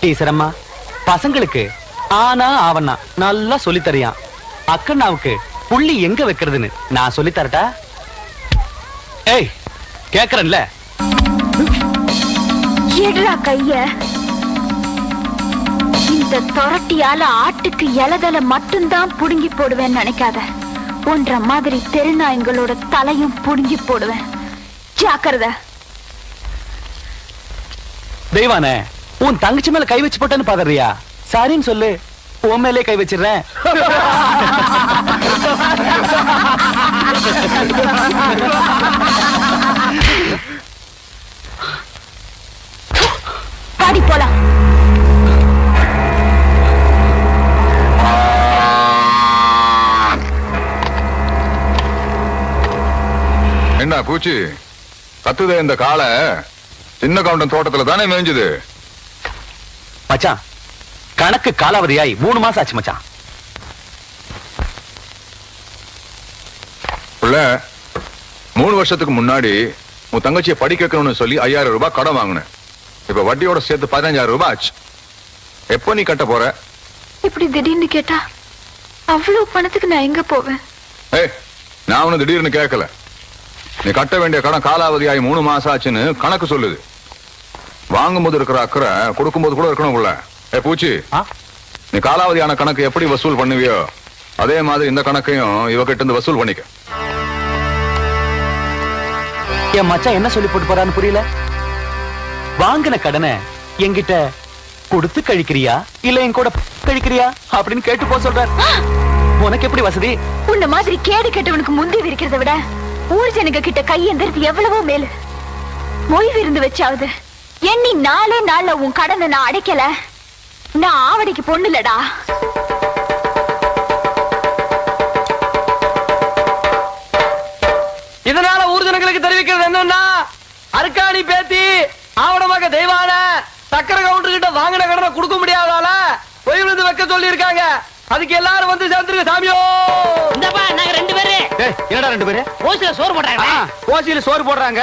Teacher அம்மா பசங்களுக்கு ஆனா ஆவண்ணா நல்லா சொல்லி தரியான் அக்கண்ணாவுக்கு புள்ளி எங்க வைக்கிறதுன்னு நான் சொல்லி தரட்டா ஏய் கேக்குறேன்ல. எடுடா கைய. இந்த தொரட்டியால ஆட்டுக்கு இலதல மட்டும்தான் புடுங்கி போடுவேன்னு நினைக்காத. ஒன்ற மாதிரி தெருநாயங்களோட தலையும் புடுங்கி போடுவேன். ஜாக்கிரதை. தெய்வானே உன் தங்கச்சி மேல கை வச்சு போட்டேன்னு பாக்குறியா? சாரின்னு சொல்லு. உன் மேலே கை வச்சிடுறேன். பாடி போலாம். என்ன பூச்சி? கத்துதே இந்த காளை. சின்ன கவுண்டன் தோட்டத்துல தானே மேய்ஞ்சது. மச்சான் கணக்கு காலாவதியாய் மூணு மாசம் ஆச்சு மச்சான். புள்ள மூணு வருஷத்துக்கு முன்னாடி உன் தங்கச்சியை படிக்க வைக்கணும்னு சொல்லி ஐயாயிரம் ரூபாய் கடன் வாங்கினேன். இப்ப வட்டியோட சேர்த்து பதினஞ்சாயிரம் ரூபாய் ஆச்சு. எப்போ நீ கட்ட போற? இப்படி திடீர்னு கேட்டா அவ்வளவு பணத்துக்கு நான் எங்க போவேன்? ஏய் நான் உன்னை திடீர்னு கேட்கல. நீ கட்ட வேண்டிய கடன் காலாவதியாகி மூணு மாசம் ஆச்சுன்னு கணக்கு சொல்லுது. வாங்கும்போது இருக்கிற அக்கறை கொடுக்கும்போது கூட இருக்கணும் உள்ள. ஏ பூச்சி? நீ காலாவதியான கணக்கு எப்படி வசூல் பண்ணுவியோ அதே மாதிரி இந்த கணக்கையும் இவகிட்ட இருந்து வசூல் பண்ணிக்க. என் மச்சான் என்ன சொல்லி போட்டு போறான்னு புரியல? வாங்கின கடனை என்கிட்ட கொடுத்து கழிக்கிறியா? இல்ல என் கூட கழிக்கிறியா? அப்படின்னு கேட்டு போ சொல்றார். உனக்கு எப்படி வசதி? உன்ன மாதிரி கேடு கெட்டவனுக்கு முந்தி இருக்கிறத விட ஊர் ஜனங்க கிட்ட கையெந்திரது எவ்வளவோ மேலு. மொய் விருந்து வச்சாவது எண்ணி நாலே நாள்ல உன் கடனை நான் அடைக்கல. நான் ஆவடிக்கு பொண்ணுலடா. இதனால ஊர் ஜனங்களுக்கு தெரிவிக்கிறது என்னன்னா அருக்காணி பேத்தி ஆவணமாக தெய்வான சக்கர கவுண்டர் கிட்ட வாங்கின கடனை கொடுக்க முடியாதால பொய் விழுந்து வைக்க சொல்லி இருக்காங்க அதுக்கு எல்லாரும் வந்து சேர்ந்துருங்க சாமியோ! இந்தப்பா நாங்க ரெண்டு பேரு. என்னடா ரெண்டு பேரு? ஓசில சோறு போட்டாங்க ஆ, ஓசியில சோறு போடுறாங்க.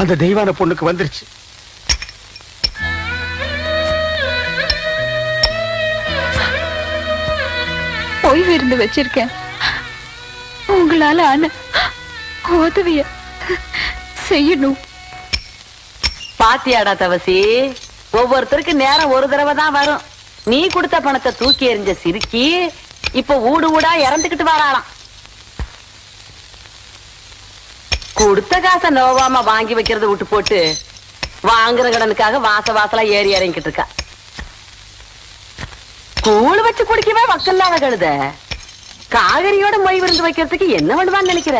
அந்த தெய்வான பொண்ணுக்கு வந்துருச்சு. பொய் விருந்து வச்சிருக்கேன். உங்களால ஆன உதவிய செய்யணும். பாத்தியாடா தவசி ஒவ்வொருத்தருக்கு நேரம் ஒரு தடவை தான் வரும். நீ கொடுத்த பணத்தை தூக்கி எறிஞ்ச சிரிக்கி இப்ப ஊடு ஊடா இறந்துகிட்டு வராளாம். கொடுத்த காசை நோவாம வாங்கி வைக்கிறத விட்டு போட்டு வாங்குற கடனுக்காக வாச வாசலா ஏறி இறங்கிட்டு இருக்கா. கூழ் வச்சு குடிக்கவே வக்கல்லாத கழுத. காகரியோட மொய் விருந்து வைக்கிறதுக்கு என்ன பண்ணுவான்னு நினைக்கிற?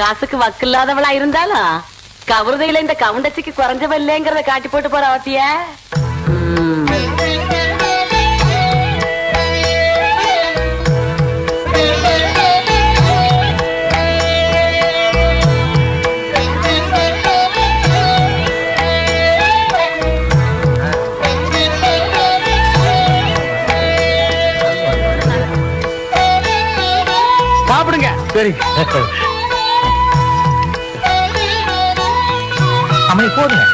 காக்காசுக்கு வக்கில்லாதவளா இருந்தாலும் கவுருதையில இந்த கவுண்டச்சிக்கு குறைஞ்சவ இல்லைங்கிறத காட்டி போட்டு போற அவத்திய சாப்பிடுங்க. சரி. அம்மை போடுங்க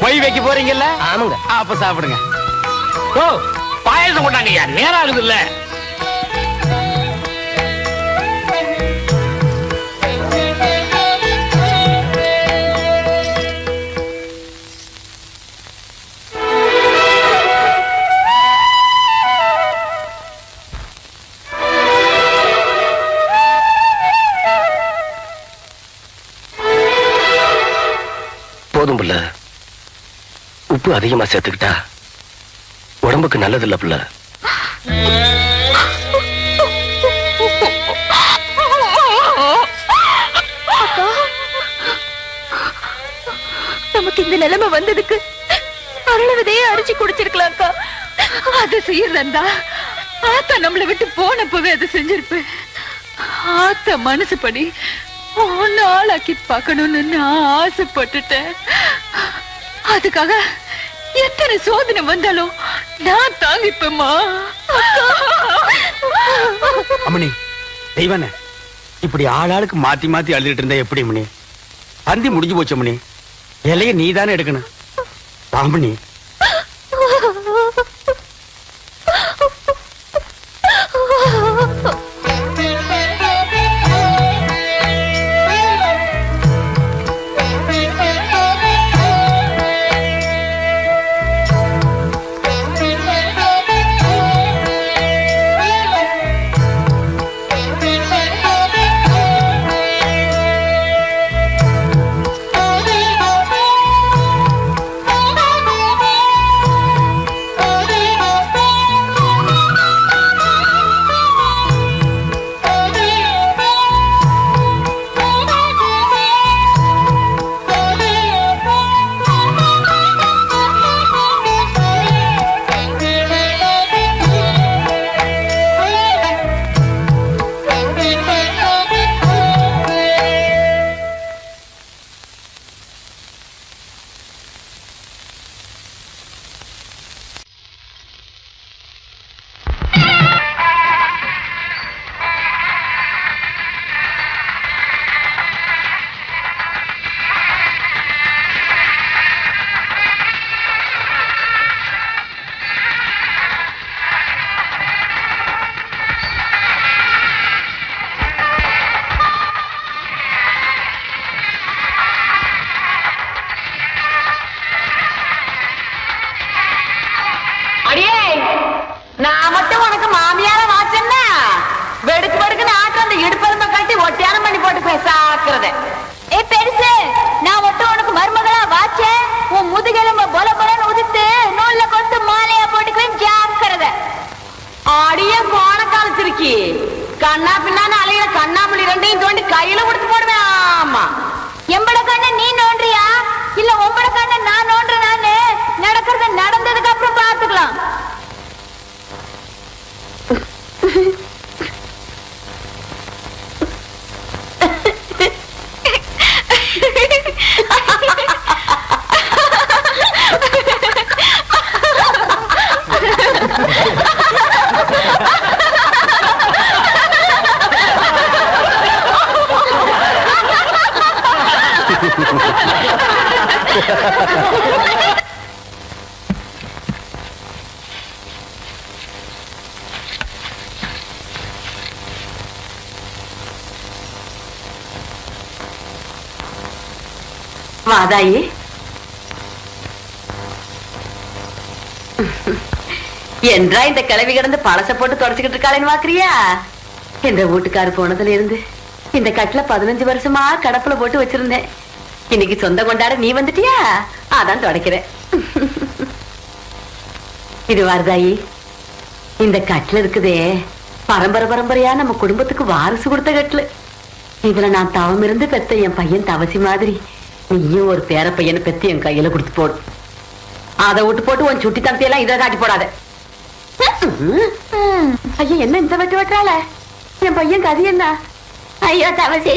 பொய் வைக்க போறீங்கல்ல? ஆமாங்க. அப்ப சாப்பிடுங்க. ஓ பாயாசம் கொண்டாங்கய்யா நேரம் ஆகுது போதும் புள்ள. உப்பு அதிகமா சேர்த்துக்கிட்டா உடம்புக்கு நல்லது இல்ல நமக்கு இந்த நிலைமை வந்ததுக்கு அருளவதையே அரிச்சு குடிச்சிருக்கலாம்க்கா அது செய்யறதா ஆத்தா நம்மளை விட்டு போனப்பவே அதை செஞ்சிருப்பேன் ஆத்தா மனசுப்படி ஒன்னு ஆளாக்கி பார்க்கணும்னு நான் ஆசைப்பட்டுட்டேன். அதுக்காக எத்தனை சோதனை வந்தாலும் நான் தாங்கிப்பேம்மா. அம்மணி தெய்வனே இப்படி ஆளாளுக்கு மாத்தி மாத்தி அழுதுட்டு இருந்தா எப்படி மணி பந்தி முடிஞ்சு போச்சு மணி இலைய நீ தானே எடுக்கணும் பாம்பணி ஒட்டியானம் பண்ணி போட்டு பேசாக்குறது. ஏ பெருசு நான் மட்டும் உனக்கு மருமகளா வாச்சேன் உன் முதுகெலும்ப பொல பொலன்னு உதித்து நூல்ல கொண்டு மாலையா போட்டுக்குவேன் ஜாக்கிரத. அடியே கோண காலத்திருக்கி கண்ணா பின்னான்னு அலையில கண்ணாமலி ரெண்டையும் தோண்டி கையில கொடுத்து போடுவேன் ஆமா எம்பட கண்ண நீ நோன்றியா இல்ல உம்பட கண்ண நான் நோன்ற நானு நடக்கிறது நடந்ததுக்கு அப்புறம் பாத்துக்கலாம் வாதாயி என்றா இந்த கிளவி கிடந்து பழச போட்டு தொடச்சுக்கிட்டு இருக்காளேன்னு பாக்குறியா? இந்த வீட்டுக்காரு போனதுல இருந்து இந்த கட்டில பதினஞ்சு வருஷமா கடப்புல போட்டு வச்சிருந்தேன். இன்னைக்கு சொந்த கொண்டாட நீ வந்துட்டியா? அதான் தொடக்கிறேன். இது வருதாயி இந்த கட்டுல இருக்குதே பரம்பரை பரம்பரையா நம்ம குடும்பத்துக்கு வாரிசு கொடுத்த கட்டுல. இதுல நான் தவம் இருந்து பெத்த என் பையன் தவசி மாதிரி. நீயும் ஒரு பேர பையனை பெத்தி என் கையில கொடுத்து போடு. அதை விட்டு போட்டு உன் சுட்டி தம்பியெல்லாம் இதை காட்டி போடாத. ஐயா என்ன இந்த வெட்டு வெட்டுறாள? என் பையன் கதி என்ன? ஐயோ தவசி.